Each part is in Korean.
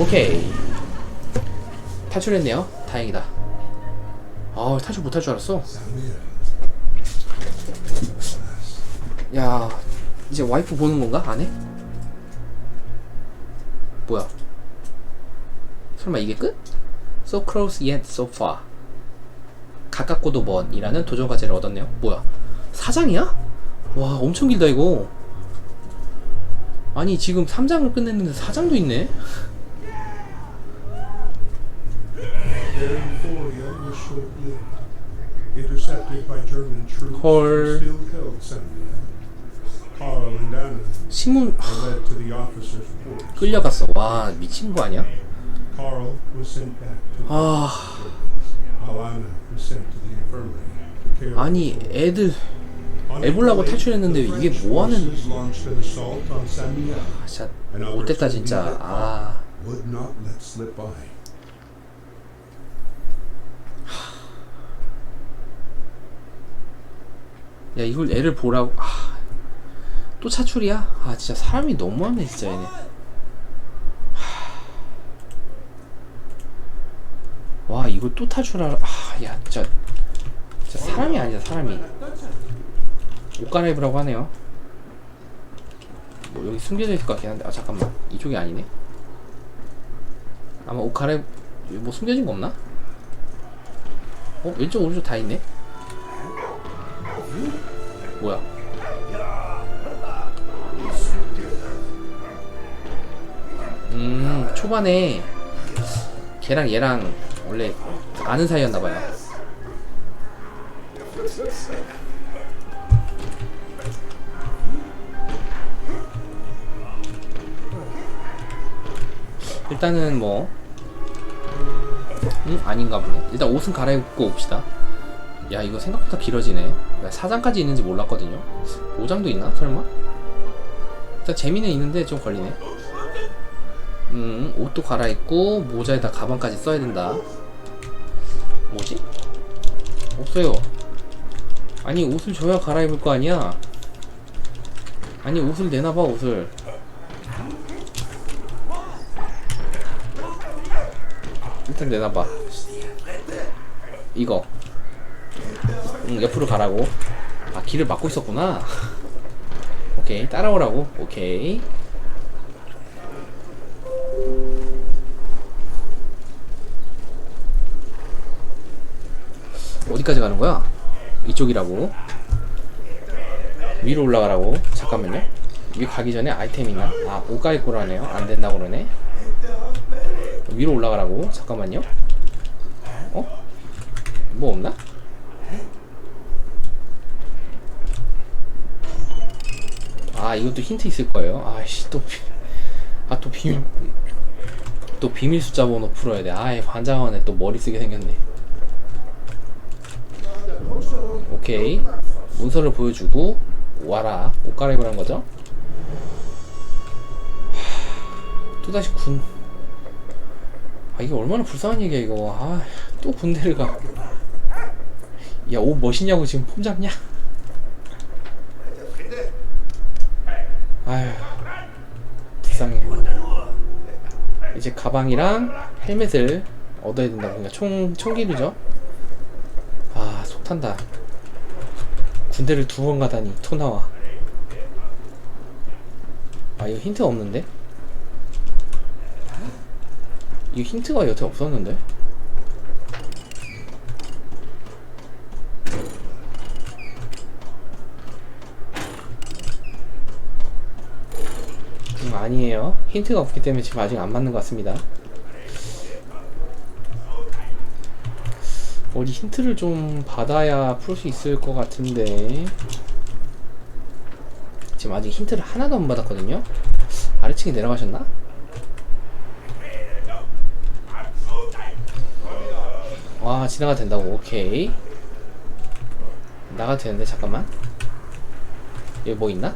오케이. 탈출했네요. 다행이다. 아 탈출 못할 줄 알았어. 야 이제 와이프 보는 건가? 안에? 뭐야? 설마 이게 끝? So close yet so far. 가깝고도 먼 이라는 도전 과제를 얻었네요. 뭐야? 사장이야? 와 엄청 길다 이거. 아니 지금 3장을 끝냈는데 4장도 있네 헐. 신문. 끌려갔어 와 미친 거 아니야? 아 아니 애들 8th, 탈출했는데 이게 뭐하는 아, 진짜 못됐다 진짜 아 야 이걸 애를 보라고? 아, 또 차출이야? 아 진짜 사람이 너무하네 진짜 얘네. 하. 와 이걸 또 탈출하라. 아야 진짜. 진짜 사람이 아니다 사람이. 옷 갈아입으라고 하네요. 뭐 여기 숨겨져 있을 것 같긴 한데. 아 잠깐만. 이쪽이 아니네. 아마 옷 갈아입 뭐 숨겨진 거 없나? 어 왼쪽 오른쪽 다 있네 뭐야? 음, 초반에 걔랑 얘랑 원래 아는 사이였나봐요. 일단은 뭐, 음, 아닌가 보네. 일단 옷은 갈아입고 옵시다. 야 이거 생각보다 길어지네 나 4장까지 있는지 몰랐거든요. 5장도 있나? 설마? 일단 재미는 있는데 좀 걸리네. 음 옷도 갈아입고 모자에다 가방까지 써야 된다. 뭐지? 없어요. 아니 옷을 줘야 갈아입을 거 아니야. 아니 옷을 내놔봐 옷을. 일단 내놔봐. 이거 응, 옆으로 가라고. 아, 길을 막고 있었구나. 오케이, 따라오라고. 오케이. 어디까지 가는 거야? 이쪽이라고. 위로 올라가라고. 잠깐만요. 여기 가기 전에 아이템 있나? 아, 옷 갈아입고 라네요. 안 된다고 그러네. 위로 올라가라고. 잠깐만요. 어? 뭐 없나? 아 이것도 힌트 있을 거예요. 아씨 또 아 또 비밀 또 비밀 숫자 번호 풀어야 돼. 아이 환장하네 또 머리 쓰게 생겼네. 오케이 문서를 보여주고 와라 옷 갈아입으란 거죠. 또 다시 군. 아 이게 얼마나 불쌍한 얘기야 이거. 아 또 군대를 가. 야 옷 멋있냐고 지금 폼 잡냐? 아휴 불쌍해. 이제 가방이랑 헬멧을 얻어야 된다 그러니까 총 총기류죠? 아 속탄다. 군대를 두 번 가다니 토 나와. 아 이거 힌트가 없는데? 이거 힌트가 여태 없었는데 음, 아니에요. 힌트가 없기 때문에 지금 아직 안 맞는 것 같습니다. 어디 힌트를 좀 받아야 풀 수 있을 것 같은데 지금 아직 힌트를 하나도 안 받았거든요. 아래층에 내려가셨나? 와 지나가 된다고 오케이 나가 되는데 잠깐만 여기 뭐 있나?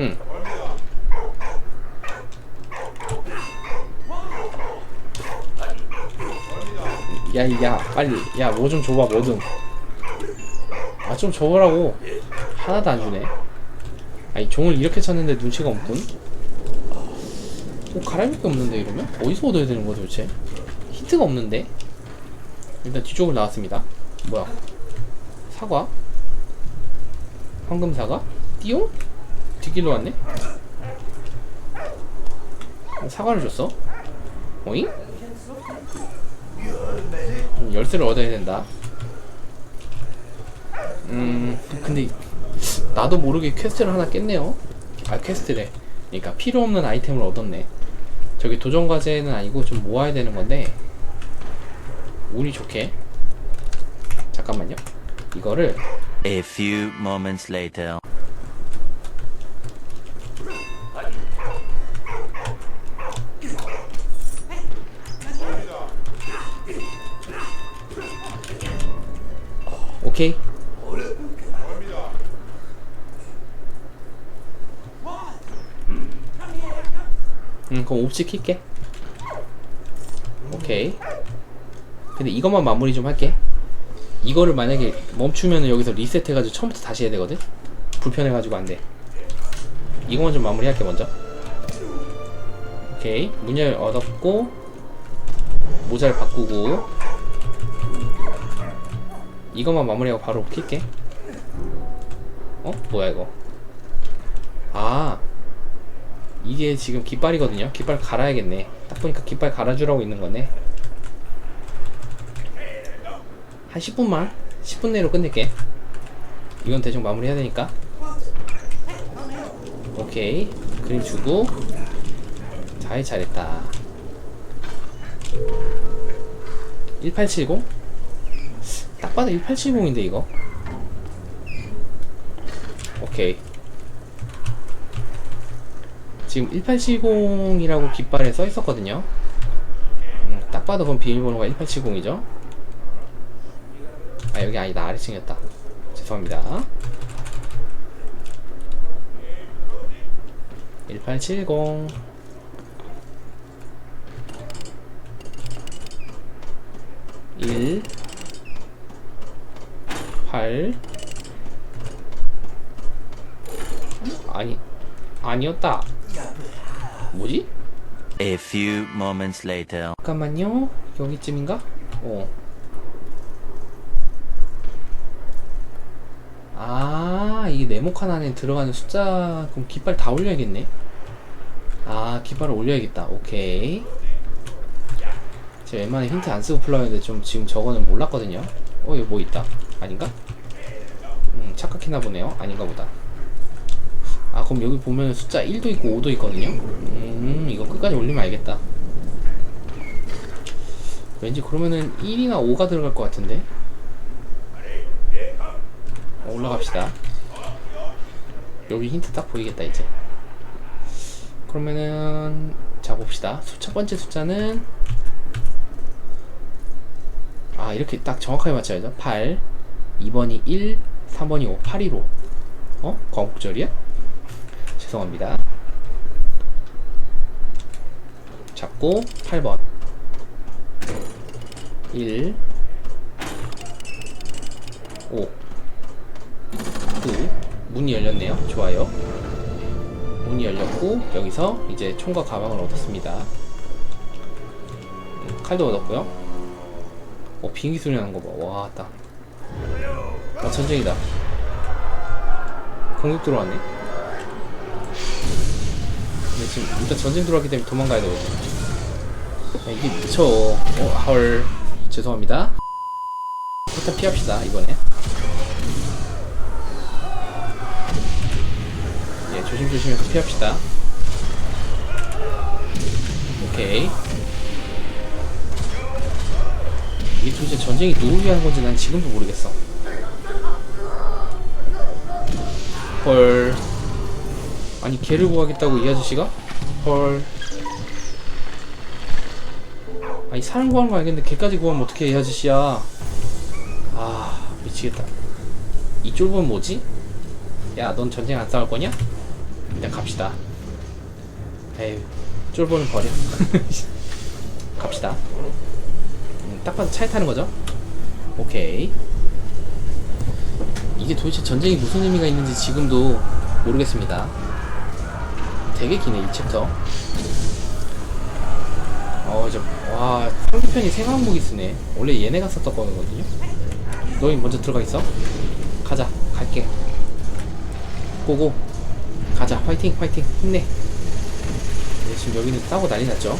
응. 야, 야, 빨리. 야, 뭐 좀 줘봐, 뭐 좀. 아, 좀 줘보라고. 하나도 안 주네. 아니 종을 이렇게 쳤는데 눈치가 없군. 뭐 갈아입을 게 없는데 이러면 어디서 얻어야 되는 거야 도대체? 힌트가 없는데. 일단 뒤쪽으로 나왔습니다. 뭐야? 사과? 황금 사과? 띠용? 뒷길로 왔네? 어, 사과를 줬어? 어잉? 음, 열쇠를 얻어야 된다. 음, 근데 나도 모르게 퀘스트를 하나 깼네요. 아, 퀘스트래. 그러니까 필요 없는 아이템을 얻었네. 저기 도전 과제는 아니고 좀 모아야 되는 건데 운이 좋게 잠깐만요. 이거를 A few moments later. 오케이. 음, 그럼 옵시 킬게. 오케이. 근데 이것만 마무리 좀 할게. 이거를 만약에 멈추면 여기서 리셋해가지고 처음부터 다시 해야 되거든? 불편해가지고 안 돼. 이거만 좀 마무리 할게, 먼저. 오케이. 문열 얻었고, 모자를 바꾸고, 이것만 마무리하고 바로 킬게. 어? 뭐야 이거? 아 이게 지금 깃발이거든요. 깃발 갈아야겠네. 딱 보니까 깃발 갈아주라고 있는 거네. 한 10분만 10분 내로 끝낼게. 이건 대충 마무리해야 되니까. 오케이 그림 주고 잘 잘했다. 1870? 딱 봐도 1870인데 이거? 오케이. 지금 1870이라고 깃발에 써 있었거든요. 음, 딱 봐도 그럼 비밀번호가 1870이죠? 아 여기 아니다 아래층이었다. 죄송합니다. 1870 1 8 아니 아니었다 뭐지? A few moments later. 잠깐만요 여기쯤인가? 어. 아 이게 네모칸 안에 들어가는 숫자 그럼 깃발 다 올려야겠네 아 깃발을 올려야겠다 오케이 제가 웬만하면 힌트 안 쓰고 풀러야 되는데 좀 지금 저거는 몰랐거든요 어 여기 뭐 있다 아닌가? 음 착각했나 보네요. 아닌가 보다. 아 그럼 여기 보면 숫자 1도 있고 5도 있거든요? 음 이거 끝까지 올리면 알겠다. 왠지 그러면은 1이나 5가 들어갈 것 같은데? 어, 올라갑시다. 여기 힌트 딱 보이겠다 이제. 그러면은 자 봅시다. 수- 첫 번째 숫자는 아 이렇게 딱 정확하게 맞춰야죠. 8 2번이 1 3번이 5 8이 5 어? 광국절이야? 죄송합니다. 잡고 8번. 1 5 9 문이 열렸네요. 좋아요. 문이 열렸고 여기서 이제 총과 가방을 얻었습니다. 음, 칼도 얻었고요. 어 비행기 소리 나는 거 봐. 와따 아 전쟁이다. 공격 들어왔네? 근데 지금 일단 전쟁 들어왔기 때문에 도망가야 되거든. 야, 이게 미쳐. 어, 헐 죄송합니다. 일단 피합시다 이번에. 예 조심조심해서 피합시다. 오케이. 이게 도대체 전쟁이 누굴 위한 건지 난 지금도 모르겠어 헐 아니 걔를 구하겠다고 이 아저씨가? 헐 아니 사람 구하는 거 알겠는데 걔까지 구하면 어떻게 이 아저씨야 아 미치겠다 이 쫄보는 뭐지? 야 넌 전쟁 안 싸울 거냐? 일단 갑시다 에휴 쫄보는 버려 갑시다 음, 딱 봐도 차에 타는 거죠? 오케이 이 이게 도대체 전쟁이 무슨 의미가 있는지 지금도 모르겠습니다. 되게 기네 이 챕터. 어, 저, 와, 상대편이 생화무기 쓰네. 원래 얘네가 썼던 거거든요. 너희 먼저 들어가 있어. 가자, 갈게. 고고. 가자, 화이팅, 화이팅, 힘내. 네, 지금 여기는 싸고 난리 났죠.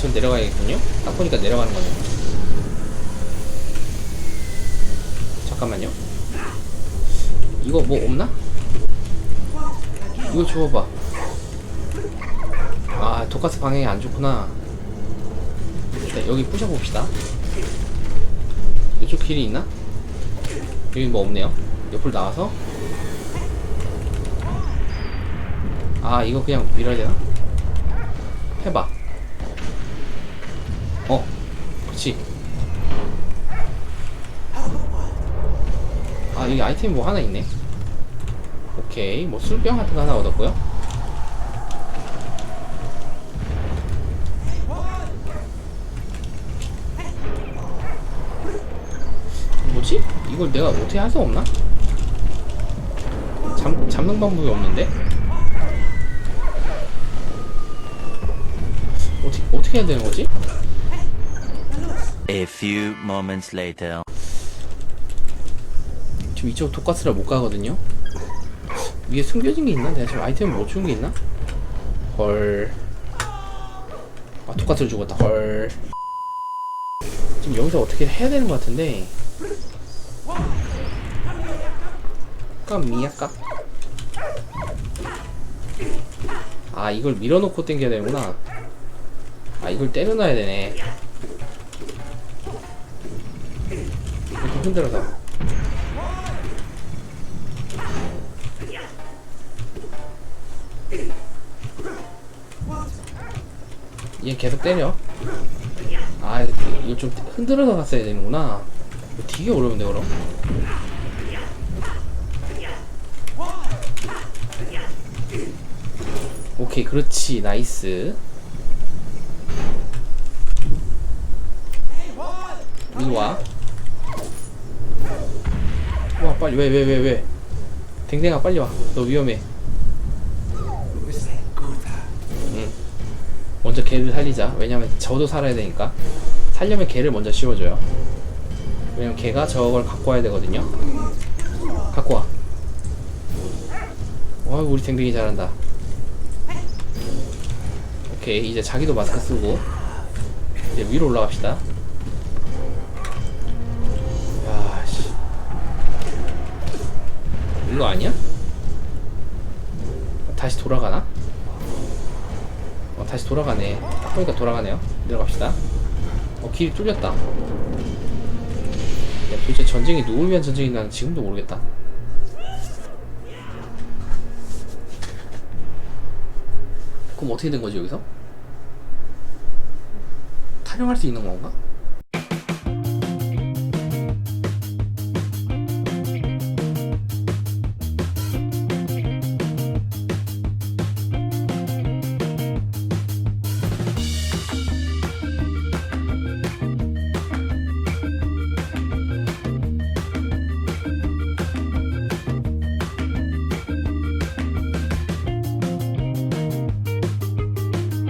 전 내려가야겠군요. 딱 보니까 내려가는 거네요. 잠깐만요. 이거 뭐 없나? 이거 줘봐. 아, 독가스 방향이 안 좋구나. 네, 여기 부셔봅시다. 이쪽 길이 있나? 여기 뭐 없네요. 옆으로 나와서. 아, 이거 그냥 밀어야 되나? 해봐. 어, 그렇지. 아, 여기 아이템이 뭐 하나 있네. 오케이, 뭐 술병 같은 거 하나 얻었고요. 뭐지? 이걸 내가 어떻게 할 수 없나? 잡, 잡는 방법이 없는데? 어떻게, 어떻게 해야 되는 거지? A few moments later. 지금 이쪽 독가스를 못 가거든요? 위에 숨겨진 게 있나? 내가 지금 아이템을 못 주는 게 있나? 헐. 아, 독가스를 죽었다. 헐. 지금 여기서 어떻게 해야 되는 것 같은데. 깜미야까? 아, 이걸 밀어놓고 당겨야 되는구나. 아, 이걸 때려놔야 되네. 이렇게 흔들어서. 얘 계속 때려. 아, 이거 좀 흔들어서 갔어야 되는구나. 되게 어려운데, 그럼? 오케이, 그렇지. 나이스. 이리 와. 와, 빨리. 왜, 왜, 왜, 왜. 댕댕아, 빨리 와. 너 위험해. 응. 먼저 걔를 살리자. 왜냐면 저도 살아야 되니까. 살려면 걔를 먼저 씌워줘요. 왜냐면 걔가 저걸 갖고 와야 되거든요. 갖고 와. 와, 우리 댕댕이 잘한다. 오케이, 이제 자기도 마스크 쓰고. 이제 위로 올라갑시다. 야, 씨. 이거 아니야? 다시 돌아가나? 어, 다시 돌아가네. 딱 보니까 돌아가네요. 내려갑시다. 어, 길이 뚫렸다. 야, 도대체 전쟁이 누굴 위한 전쟁인지 나는 지금도 모르겠다. 그럼 어떻게 된 거지, 여기서? 타령할 수 있는 건가?